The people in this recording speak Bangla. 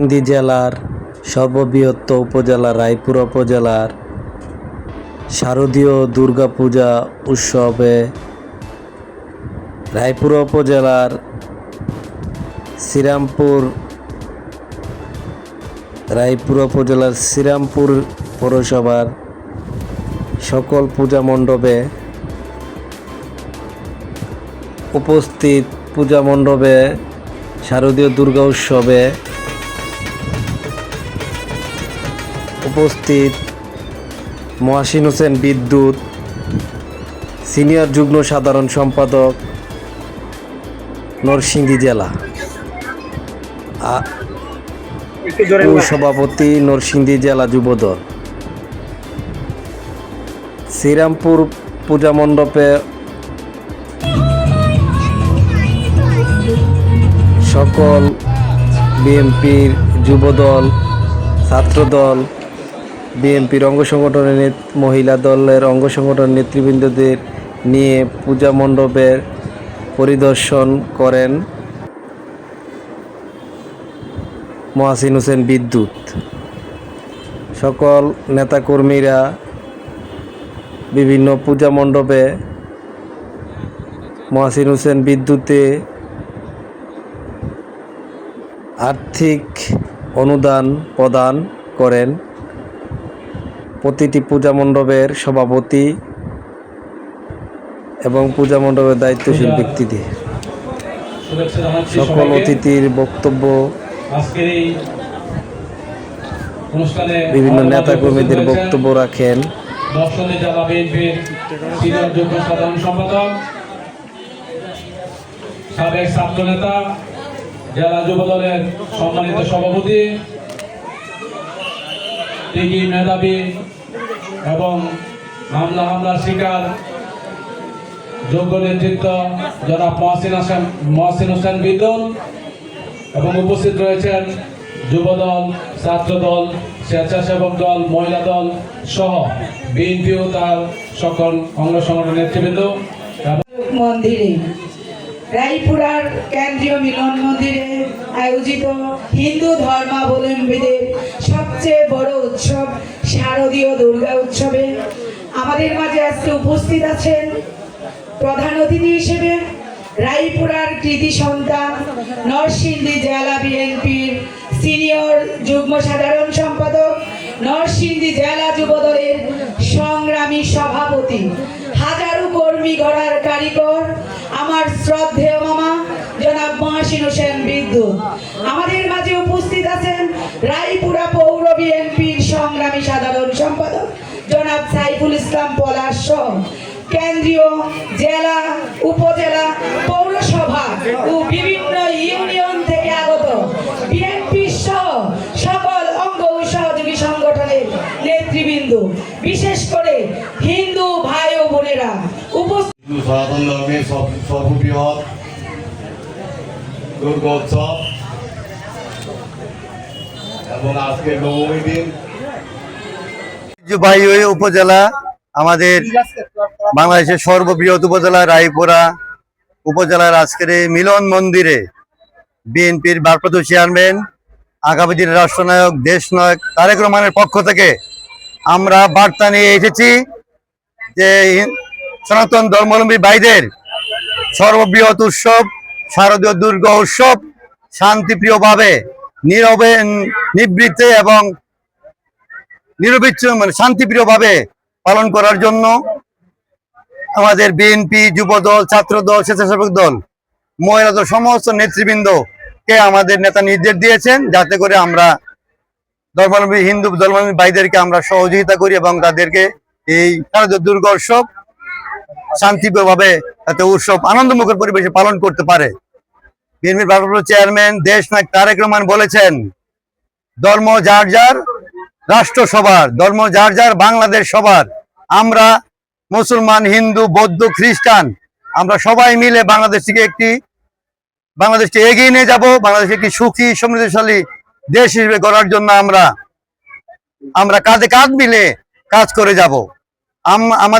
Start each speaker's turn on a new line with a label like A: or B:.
A: নরসিংদী জেলার সর্ববৃহত্ত উপজেলা রায়পুর উপজেলার শারদীয় দুর্গাপূজা উৎসবে রায়পুর উপজেলার শ্রীরামপুর, রায়পুর উপজেলার শ্রীরামপুর পৌরসভার সকল পূজা মণ্ডপে উপস্থিত পূজা মণ্ডপে শারদীয় দুর্গা উৎসবে উপস্থিত মহাসিন হোসেন বিদ্যুৎ, সিনিয়র যুগ্ম সাধারণ সম্পাদক নরসিংদী জেলা। সভাপতি নরসিংদী জেলা যুবদল। শ্রীরামপুর পূজা মণ্ডপে সকল বিএনপির যুবদল, ছাত্রদল বিএনপির অঙ্গ সংগঠনের মহিলা দলের অঙ্গ নেতৃবৃন্দদের নিয়ে পূজা মণ্ডপের পরিদর্শন করেন মহাসিন হোসেন বিদ্যুৎ। সকল নেতাকর্মীরা বিভিন্ন পূজা মণ্ডপে মহাসিন হোসেন বিদ্যুতে আর্থিক অনুদান প্রদান করেন। প্রতিটি পূজা মণ্ডপের সভাপতি এবং পূজা মণ্ডপের দায়িত্বশীল ব্যক্তিদের সকল অতিথির বক্তব্য বিভিন্ন নেতা কর্মীদের বক্তব্য রাখেন।
B: দর্শনী জেলা বিএনপির সিনিয়র যুগ্ম সাধারণ সম্পাদক সাবেক ছাত্র নেতা জেলা যুব দলের সম্মানিত সভাপতি টিকি মেধাবী এবং হামলা হামলার শিকার যোগ্য নেতৃত্ব জনাব মহসিন হাসান, মহসিন হোসেন বিদ্যুৎ এবং উপস্থিত রয়েছেন যুবদল, ছাত্রদল, স্বেচ্ছাসেবক দল, মহিলা দল সহ বিএনপিও তার সকল অঙ্গ সংগঠনের নেতৃবৃন্দ।
C: মন্দিরে রায়পুরার কেন্দ্রীয় মিলন মন্দিরে আয়োজিত হিন্দু ধর্মাবলম্বীদের সবচেয়ে বড় উৎসব শারদীয় দুর্গা উৎসবে। আমাদের মাঝে আজকে উপস্থিত আছেন প্রধান অতিথি হিসেবে রায়পুরার কৃতি সন্তান, নরসিংদী জেলা বিএনপির সিনিয়র যুগ্ম সাধারণ সম্পাদক, নরসিংদী জেলা যুবদলের সংগ্রামী সভাপতি, হাজারো কর্মী গড়ার কারিগর আমার শ্রদ্ধেয় মামা, জনাব মহাসিন হোসেন বিদ্যুৎ আমাদের মাঝে উপস্থিত আছেন রায়পুরা পৌর বিএনপির সংগ্রামী সাধারণ সম্পাদক, জনাব সাইফুল ইসলাম পলাশ কেন্দ্রীয় জেলা, উপজেলা, পৌরসভা ও বিভিন্ন ইউনিয়ন থেকে আগত বিএনপি সহ সকল অঙ্গ ও সহযোগী সংগঠনের নেতৃবৃন্দ, বিশেষ করে হিন্দু ভাই ও বোনেরা উপস্থিত
D: সনাতন ধর্মের সর্ববৃহৎ দুর্গোৎসব। এবং আজকে নবমী দিন
E: উপজেলা আমাদের বাংলাদেশের সর্ববৃহৎ উপজেলা রায়পুরা উপজেলার আজকের মিলন মন্দিরে বিএনপির ভারপ্রাপ্ত চেয়ারম্যান, আগামী দিনের রাষ্ট্রনায়ক, দেশনায়ক তারেক রহমানের পক্ষ থেকে আমরা বার্তা নিয়ে এসেছি যে সনাতন ধর্মাবলম্বী ভাইদের সর্ববৃহৎ উৎসব, শারদীয় দুর্গা উৎসব শান্তিপ্রিয়ভাবে নীরবে নিবৃত্তে এবং নিরবিচ্ছিন্ন মানে শান্তিপ্রিয়ভাবে পালন করার জন্য আমাদের বিএনপি যুব দল ছাত্র দল স্বেচ্ছাসেবক দল, মহিলা দল, সমস্ত নেতৃবৃন্দকে আমাদের নেতা নির্দেশ দিয়েছেন যাতে করে আমরা ধর্মাবলম্বী, হিন্দু ধর্মাবলম্বী ভাইদেরকে আমরা সহযোগিতা করি এবং তাদেরকে এই শারদীয় দুর্গা শান্তিপ্রিয়ভাবে যাতে উৎসব আনন্দমুখর পরিবেশে পালন করতে পারে। বিএনপির ভারপ্রাপ্ত চেয়ারম্যান দেশ নায়ক তারেক রহমান বলেছেন, ধর্ম যার যার, রাষ্ট্র সবার। ধর্ম যার যার, বাংলাদেশ সবার। আমরা মুসলমান, হিন্দু, বৌদ্ধ, খ্রিস্টান, আমরা সবাই মিলে বাংলাদেশকে একটি, বাংলাদেশকে এগিয়ে নিয়ে যাব বাংলাদেশ একটি সুখী, সমৃদ্ধশালী দেশ হিসেবে গড়ার জন্য আমরা আমরা কাঁধে কাঁধ মিলে কাজ করে যাব। আমাদের